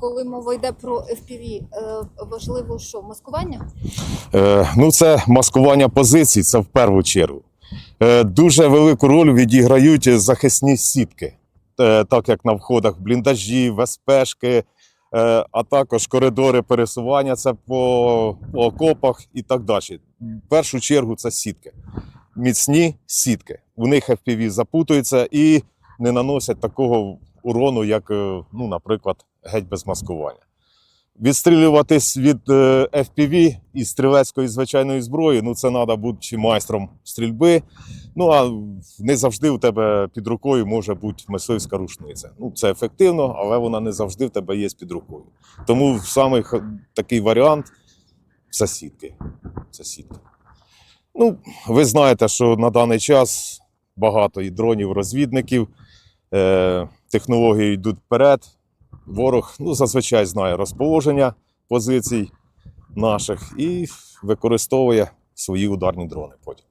коли мова йде про FPV, е, важливо що? Маскування? Е, ну, це маскування позицій, це в першу чергу. Е, дуже велику роль відіграють захисні сітки, е, так як на входах бліндажі, ВСПшки, е, а також коридори пересування, це по, по окопах і так далі. В першу чергу це сітки. Міцні сітки. У них FPV запутуються і не наносять такого урону, як, е, ну, наприклад, геть без маскування. Відстрілюватись від е, FPV і стрілецької звичайної зброї, ну це треба бути чи майстром стрільби. Ну а не завжди у тебе під рукою може бути мисливська рушниця. Ну це ефективно, але вона не завжди в тебе є під рукою. Тому саме такий варіант це сітки. Це сітки. Ну, ви знаєте, що на даний час багато і дронів, розвідників, е, технології йдуть вперед. Ворог ну, зазвичай знає розположення позицій наших і використовує свої ударні дрони потім.